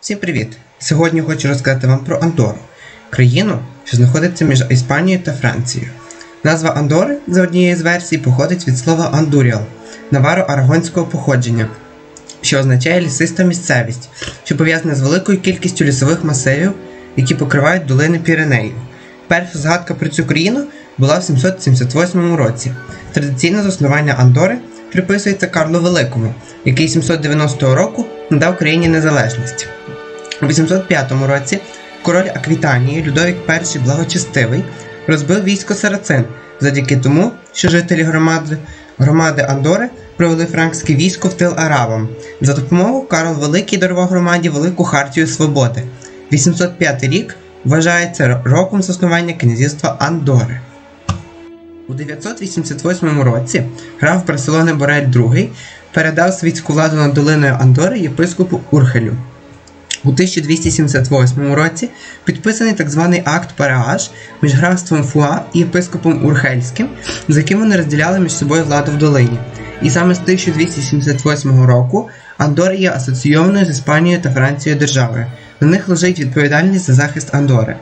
Всім привіт! Сьогодні хочу розказати вам про Андору, країну, що знаходиться між Іспанією та Францією. Назва Андори, за однією з версій, походить від слова андуріал, наваро-арагонського походження, що означає лісиста місцевість, що пов'язана з великою кількістю лісових масивів, які покривають долини Піренеїв. Перша згадка про цю країну була в 778 році. Традиційне заснування Андори приписується Карлу Великому, який 790 року надав країні незалежність. У 805 році король Аквітанії Людовік І Благочестивий розбив військо Сарацин завдяки тому, що жителі громади, громади Андори провели франкське військо в тил арабам. За допомогою Карл Великий дарував громаді велику хартію свободи. 805 рік вважається роком заснування князівства Андори. У 988 році граф Барселони Борель II передав світську владу над долиною Андори єпископу Урхелю. У 1278 році підписаний так званий акт Пареаж між графством Фуа і єпископом Урхельським, за яким вони розділяли між собою владу в долині. І саме з 1278 року Андора є асоційованою з Іспанією та Францією державою. На них лежить відповідальність за захист Андори.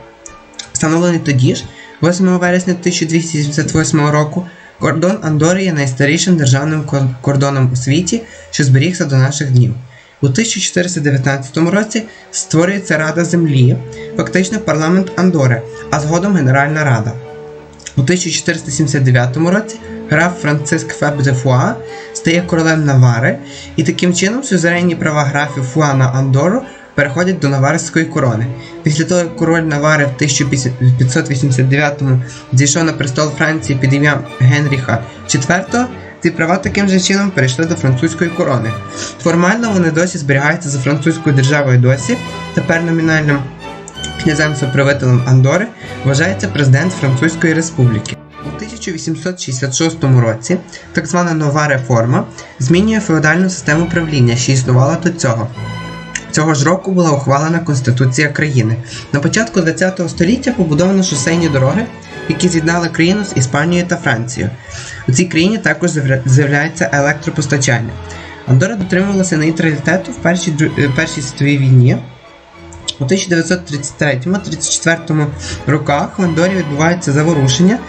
Встановлений тоді ж, 8 вересня 1278 року, кордон Андори є найстарішим державним кордоном у світі, що зберігся до наших днів. У 1419 році створюється Рада Землі, фактично парламент Андори, а згодом Генеральна Рада. У 1479 році граф Франциск Феб де Фуа стає королем Навари, і таким чином сюзеренні права графів Фуа на Андору переходять до Наварської корони. Після того, як король Навари в 1589-му зійшов на престол Франції під ім'ям Генріха IV, ці права таким же чином перейшли до французької корони. Формально вони досі зберігаються за французькою державою досі, тепер номінальним князем-соправителем Андори вважається президент Французької Республіки. У 1866 році так звана нова реформа змінює феодальну систему правління, що існувала до цього. Цього ж року була ухвалена Конституція країни. На початку ХХ століття побудовано шосейні дороги, які з'єднали країну з Іспанією та Францією. У цій країні також з'являється електропостачання. Андора дотримувалася нейтралітету в Першій, е, Першій світовій війні. У 1933-34 роках в Андорі відбуваються заворушення,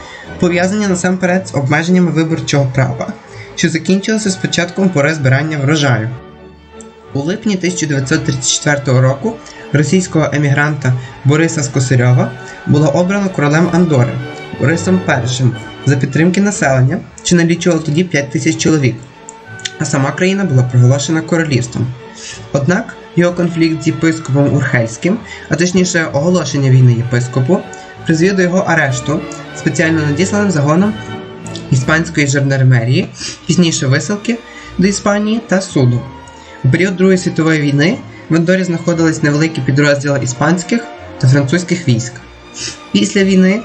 пов'язані насамперед з обмеженнями виборчого права, що закінчилося з початком пори збирання врожаю. У липні 1934 року російського емігранта Бориса Скосарьова було обрано королем Андори Борисом І за підтримки населення, що налічувало тоді 5 тисяч чоловік, а сама країна була проголошена королівством. Однак його конфлікт з єпископом Урхельським, а точніше оголошення війни єпископу, призвів до його арешту спеціально надісланим загоном іспанської жандармерії, пізніше висилки до Іспанії та суду. У період Другої світової війни в Андорі знаходились невеликі підрозділи іспанських та французьких військ. Після війни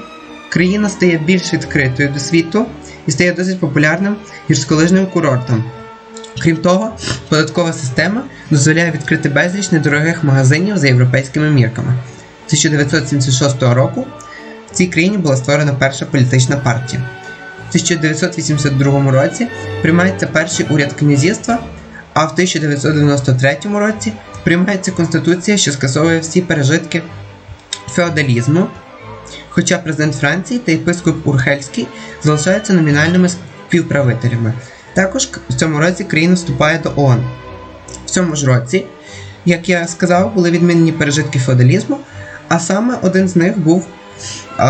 країна стає більш відкритою до світу і стає досить популярним гірськолижним курортом. Крім того, податкова система дозволяє відкрити безліч недорогих магазинів за європейськими мірками. 1976 року в цій країні була створена перша політична партія. В 1982 році приймається перший уряд князівства, а в 1993 році приймається конституція, що скасовує всі пережитки феодалізму, хоча президент Франції та єпископ Урхельський залишаються номінальними співправителями. Також в цьому році країна вступає до ООН. В цьому ж році, як я сказав, були відмінені пережитки феодалізму, а саме один з них був е,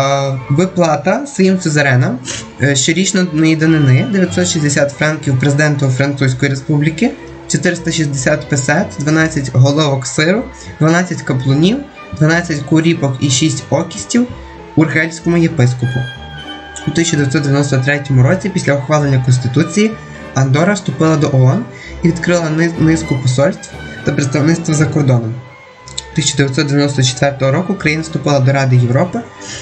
виплата своїм сюзеренам е, щорічної данини 960 франків президенту Французької Республіки, 460 песет, 12 головок сиру, 12 каплунів, 12 куріпок і 6 окістів ургельському єпископу. У 1993 році, після ухвалення Конституції, Андора вступила до ООН і відкрила низку посольств та представництв за кордоном. 1994 року країна вступила до Ради Європи,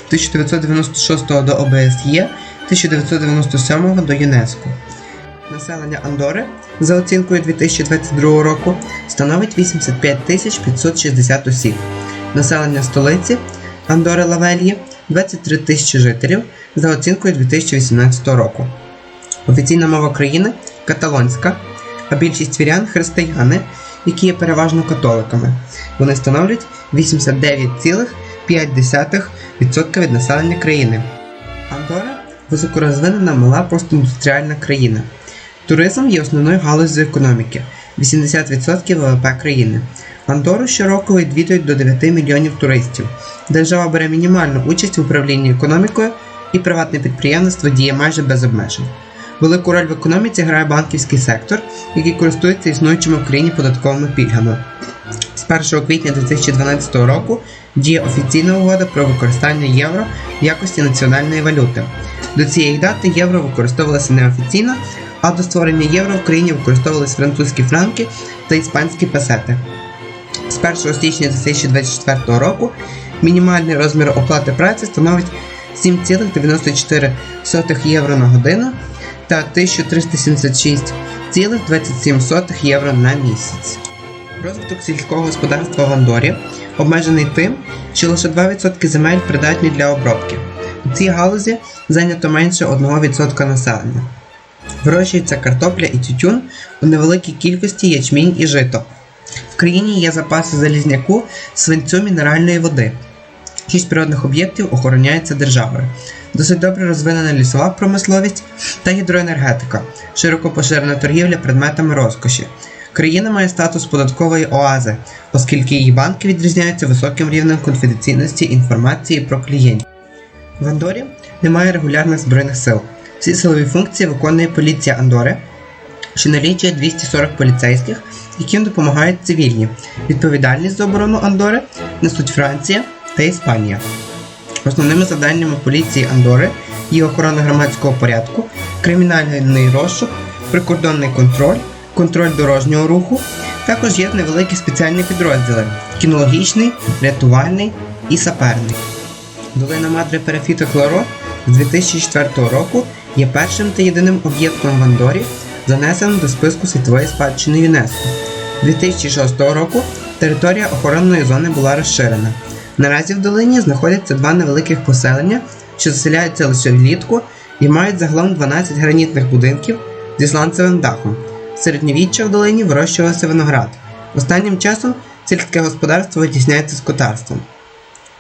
1996 до ОБСЄ, 1997 до ЮНЕСКО. Населення Андори за оцінкою 2022 року становить 85 560 осіб. Населення столиці Андори Лавельї 23 тисячі жителів за оцінкою 2018 року. Офіційна мова країни каталонська, а більшість вірян християни, які є переважно католиками. Вони становлять 89,5% від населення країни. Андора високорозвинена мала постіндустріальна країна. Туризм є основною галуззю економіки 80% ВВП країни. Андору щороку відвідують до 9 мільйонів туристів. Держава бере мінімальну участь в управлінні економікою і приватне підприємництво діє майже без обмежень. Велику роль в економіці грає банківський сектор, який користується існуючими в країні податковими пільгами. З 1 квітня 2012 року діє офіційна угода про використання євро в якості національної валюти. До цієї дати євро використовувалося неофіційно, а до створення євро в країні використовувалися французькі франки та іспанські песети. З 1 січня 2024 року мінімальний розмір оплати праці становить 7,94 євро на годину та 1376,27 євро на місяць. Розвиток сільського господарства в Андорі обмежений тим, що лише 2% земель придатні для обробки. У цій галузі зайнято менше 1% населення. Вирощується картопля і тютюн у невеликій кількості ячмінь і жито. В країні є запаси залізняку, свинцю мінеральної води. Шість природних об'єктів охороняються державою. Досить добре розвинена лісова промисловість та гідроенергетика, широко поширена торгівля предметами розкоші. Країна має статус податкової оази, оскільки її банки відрізняються високим рівнем конфіденційності інформації про клієнтів. В Андорі немає регулярних збройних сил. Всі силові функції виконує поліція Андори, що налічує 240 поліцейських, яким допомагають цивільні. Відповідальність за оборону Андори несуть Франція та Іспанія. Основними завданнями поліції Андори є охорона громадського порядку, кримінальний розшук, прикордонний контроль, контроль дорожнього руху. Також є невеликі спеціальні підрозділи кінологічний, рятувальний і саперний. Долина Мадре Перафіта Хлоро з 2004 року є першим та єдиним об'єктом в Андорі, занесеним до списку світової спадщини ЮНЕСКО. 2006 року територія охоронної зони була розширена. Наразі в долині знаходяться два невеликих поселення, що заселяються лише влітку і мають загалом 12 гранітних будинків зі сланцевим дахом. В середньовіччя в долині вирощувався виноград. Останнім часом сільське господарство витісняється скотарством.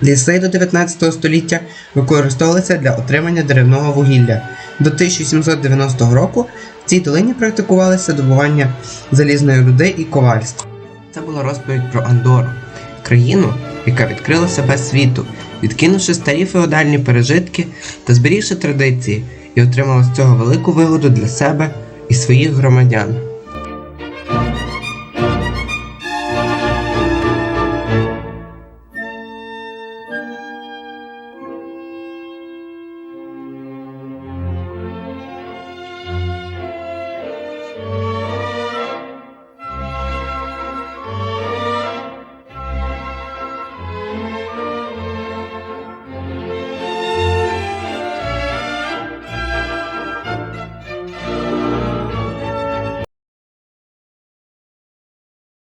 Ліси до 19 століття використовувалися для отримання деревного вугілля. До 1790 року в цій долині практикувалося добування залізної руди і ковальство. Це була розповідь про Андору, країну, яка відкрила себе світу, відкинувши старі феодальні пережитки та зберігши традиції, і отримала з цього велику вигоду для себе і своїх громадян.